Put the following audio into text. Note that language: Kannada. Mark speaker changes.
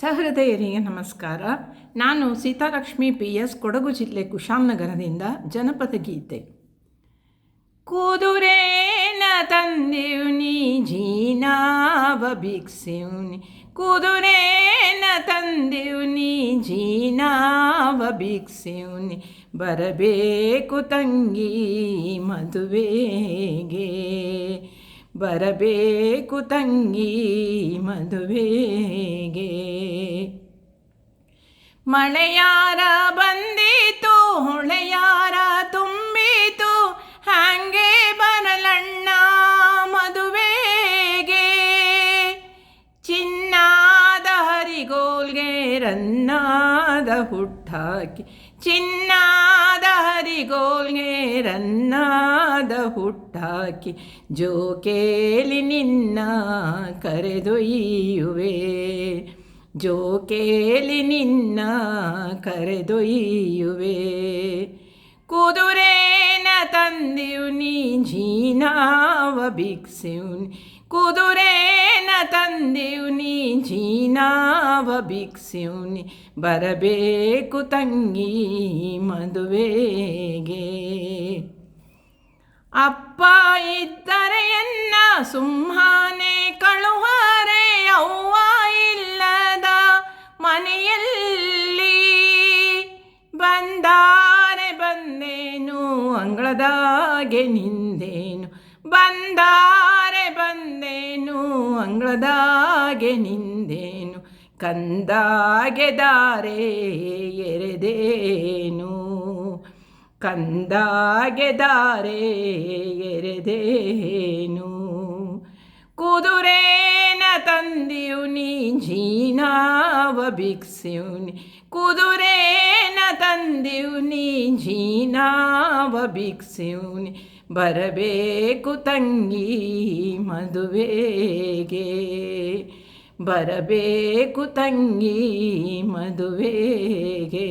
Speaker 1: ಸಹೃದಯರಿಗೆ ನಮಸ್ಕಾರ. ನಾನು ಸೀತಾಲಕ್ಷ್ಮಿ ಪಿ ಎಸ್ ಕೊಡಗು ಜಿಲ್ಲೆ ಕುಶಾಲನಗರದಿಂದ ಜನಪದ ಗೀತೆ. ಕುದುರೇನ ತಂದಿವ್ನಿ, ಜೀನಾವ ಭಿಕ್ಷಿವ್ನಿ ಕುದುರೇನ ತಂದಿವ್ನಿ, ಜೀನಾವ ಭಿಕ್ಷಿವ್ನಿ ಬರಬೇಕು ತಂಗಿ ಮದುವೆಗೆ. ಬರಬೇಕು ತಂಗಿ ಮದುವೆಗೆ. ಮಳೆಯಾರ ಬಂದಿತು, ಹೊಳೆಯಾರ ತುಂಬಿತು ಹಂಗೆ ಬರಲಣ್ಣ ಮದುವೆಗೆ? ಚಿನ್ನಾದ ಹರಿಗೋಲ್ಗೆ ರನ್ನಾದ ಹುಟ್ಟಾಕಿ, ಚಿನ್ನಾದ ಹರಿಗೋಲ್ಗೆ ರನ್ನಾದ ಹುಟ್ಟಾಕಿ ಜೋಕೇಲಿ ನಿನ್ನ ಕರೆದೊಯ್ಯುವೆ ಜೋಕೇಲಿ ನಿನ್ನ ಕರೆದೊಯ್ಯುವೆ ಕುದುರೇನ ತಂದಿವ್ನಿ ಜೀನಾವ ಭಿಕ್ಷಿವ್ನಿ ಕುದುರೇನ ತಂದಿವ್ನಿ ಜೀನಾವ ಭಿಕ್ಷಿವ್ನಿ ಬರಬೇಕು ತಂಗಿ ಮದುವೆಗೆ. ಅಪ್ಪ ಇದ್ದರೆ ಎನ್ನ ಸುಮ್ಮನೆ ಕಳುಹಾರೆ ಅವ್ವ ಇಲ್ಲದ ಮನೆಯಲ್ಲಿ ಬಂದಾರೆ ಬಂದೇನು, ಅಂಗಳದಾಗೆ ನಿಂದೇನು ಬಂದೇನು ಅಂಗಳದಾಗೆ ನಿಂದೇನು, ಕಂದಾಗೆ ದಾರೆ ಎರೆದೇನು. ಕಂದಾಗೆ ದಾರೆ ಎರೆದೇನು. ಕುದುರೇನ ತಂದಿಯುನಿ ಜೀನಾವ ಭಿಕ್ಷಿವ್ನಿ ಕುದುರೇನ ತಂದಿಯುನಿ ಜೀನಾವ ಭಿಕ್ಷಿವ್ನಿ ಬರಬೇಕು ತಂಗಿ ಮದುವೆಗೆ. ಬರಬೇಕು ತಂಗಿ ಮದುವೆಗೆ.